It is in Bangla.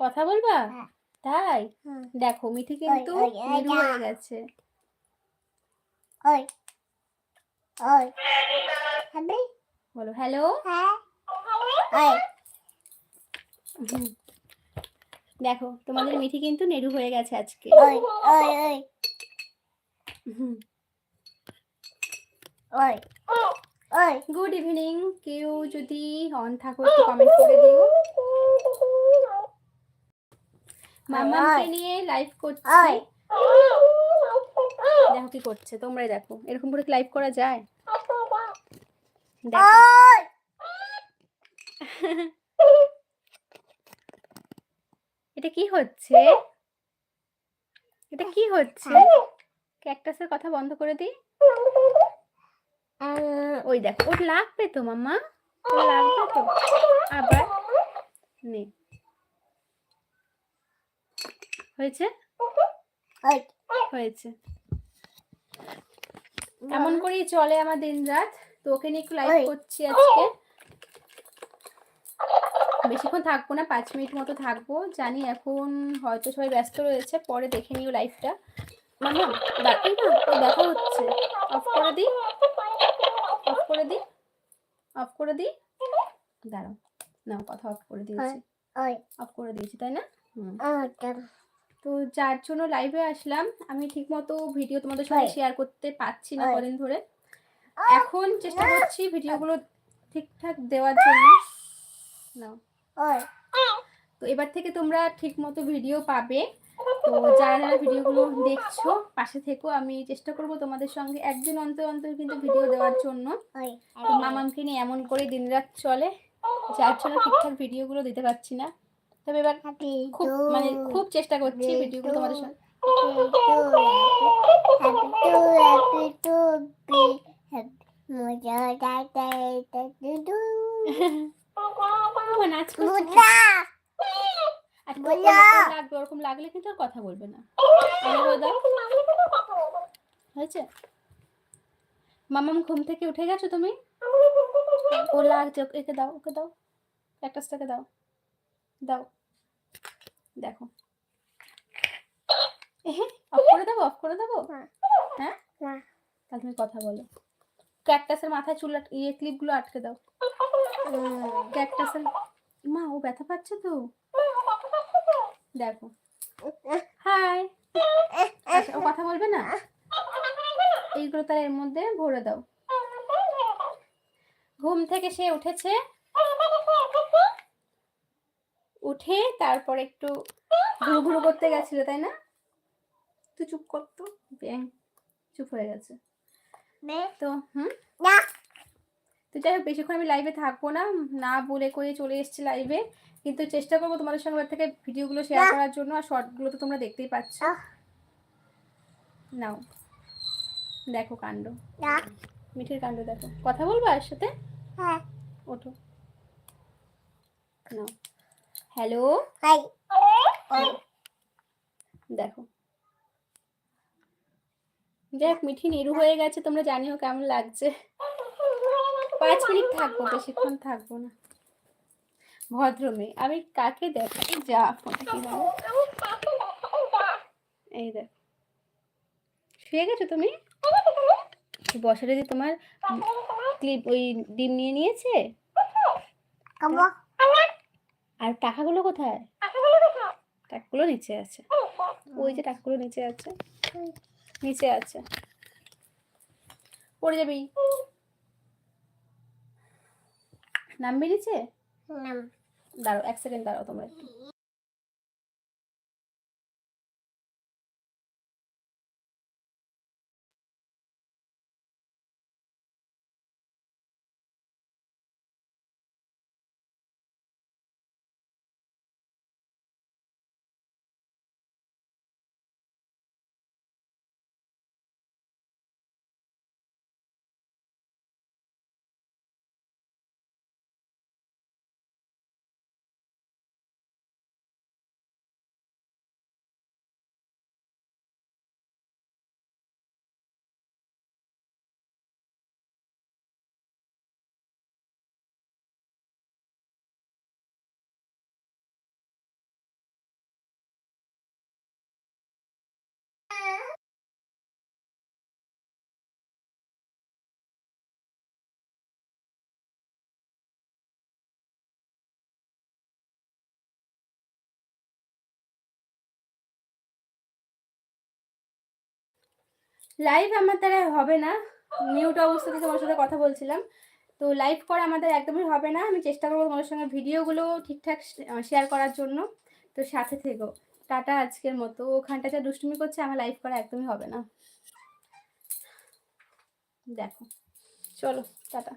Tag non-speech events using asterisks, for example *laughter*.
কথা বলবা? হ্যাঁ। তাই? দেখো মিঠি কিন্তু যা। হয়ে গেছে। ওই ওই। বলো হ্যালো? হ্যাঁ। দেখো তোমাদের মিঠি কিন্তু নেরু হয়ে গেছে আজকে। গুড ইভিনিং কেউ যদি অন থাকো একটু কমেন্ট করে দিও। মামাকে নিয়ে লাইভ করছি। দেখো কি করছে তোমরাই দেখো। এরকম করে লাইভ করা যায়? দেখো। *laughs* এটা কি হচ্ছে? এটা কি হচ্ছে? ক্যাকটাসের কথা বন্ধ করে দিই। ওই দেখো ওর লাগবে তো মাম্মা লাগবে তো। আবার নে। হয়েছে? হয়েছে। এমন করেই চলে আমার দিন রাত। তো ওকে নিয়ে একটু লাইভ করছি আজকে। বেশিক্ষণ থাকব না পাঁচ মিনিট মতো থাকব। জানি এখন হয়তো সবাই ব্যস্ত রয়েছে পরে দেখে নিও লাইভটা মামা ডাকি না ওই দেখা হচ্ছে। অফ করে দিই। অফ করে দিই। অফ করে দিই। দাঁড়াও নাও কথা অফ করে দিয়েছি। অফ করে দিয়েছি তাই না? হুম। তো যার জন্য লাইভে আসলাম আমি ঠিকমতো ভিডিও তোমাদের সঙ্গে শেয়ার করতে পারছি না কদিন ধরে। এখন চেষ্টা করছি ভিডিওগুলো ঠিকঠাক দেওয়ার জন্য। নাও তো এবার থেকে তোমরা ঠিকমতো ভিডিও পাবে। তো যারা যারা ভিডিওগুলো দেখছ পাশে থেকো আমি চেষ্টা করব তোমাদের সঙ্গে একদিন অন্তর অন্তর কিন্তু ভিডিও দেওয়ার জন্য। মামামকে নিয়ে এমন করে দিনরাত চলে যার জন্য ঠিকঠাক ভিডিওগুলো দিতে পারছি না। তবে এবার খুব মানে খুব চেষ্টা করছি ভিডিওগুলো তোমাদের। ওরকম লাগবে ওরকম লাগলে কিন্তু আর কথা বলবে না। হয়েছে? মামাম ঘুম থেকে উঠে গেছো তুমি? ও লাগছে ওকে- একে দাও ওকে দাও। ক্যাকটাসটাকে দাও। দাও। দেখো। অফ করে দেবো অফ করে দেবো? হ্যাঁ। হ্যাঁ? তাহলে তুমি কথা বলো। ক্যাকটাসের মাথায় চুল ইয়ে ক্লিপগুলো আটকে দাও। ক্যাকটাসের মা ও ব্যথা পাচ্ছে তো। দেখো। হাই আচ্ছা ও কথা বলবে না? এইগুলো তার এর মধ্যে ভরে দাও। ঘুম থেকে সে উঠেছে। উঠে তারপর একটু ঘুরু ঘুরু করতে গেছিল তাই না? তুই চুপ কর তো ব্যাং চুপ হয়ে গেছে। তো হুম? তো যাই হোক বেশিক্ষণ আমি লাইভে থাকব না না বলে করে চলে এসেছি লাইভে কিন্তু চেষ্টা করব তোমাদের সঙ্গে থেকে ভিডিওগুলো শেয়ার করার জন্য আর শর্টগুলো তো তোমরা দেখতেই পাচ্ছ। নাও। দেখো কাণ্ড। মিঠের কাণ্ড দেখো। কথা বলব আর সাথে? হ্যাঁ। ওঠো। নাও। হ্যালো? হাই। দেখো। যাই মিঠি নিরু হয়ে গেছে তোমরা জানিও কেমন লাগছে। পাঁচ মিনিট থাকব বেশিক্ষণ থাকব না। ভদ্র মেয়ে আমি কাকে দেখাই? যা ফোনটা কি এই দেখ। শুয়ে গেছো তুমি? বসে যদি তোমার ক্লিপ ওই ডিম নিয়ে নিয়েছে? আর টাকাগুলো কোথায়? টাকাগুলো নিচে আছে। ওই যে টাকাগুলো নিচে আছে। নিচে আছে। পড়ে যাবি। নামবি নিচে দাঁড়ো এক সেকেন্ড দাঁড়াও তোমরা লাইভ আমার দ্বারা হবে না। মিউট থেকে তোমার সাথে কথা বলছিলাম। তো লাইভ করা আমাদের একদমই হবে না। আমি চেষ্টা করব তোমাদের সঙ্গে ভিডিওগুলো ঠিকঠাক শেয়ার করার জন্য। তো সাথে থেকো। টাটা আজকের মতো। ওখানটা যা দুষ্টুমি করছে, আমার লাইভ করা একদমই হবে না। দেখো। চলো, টাটা।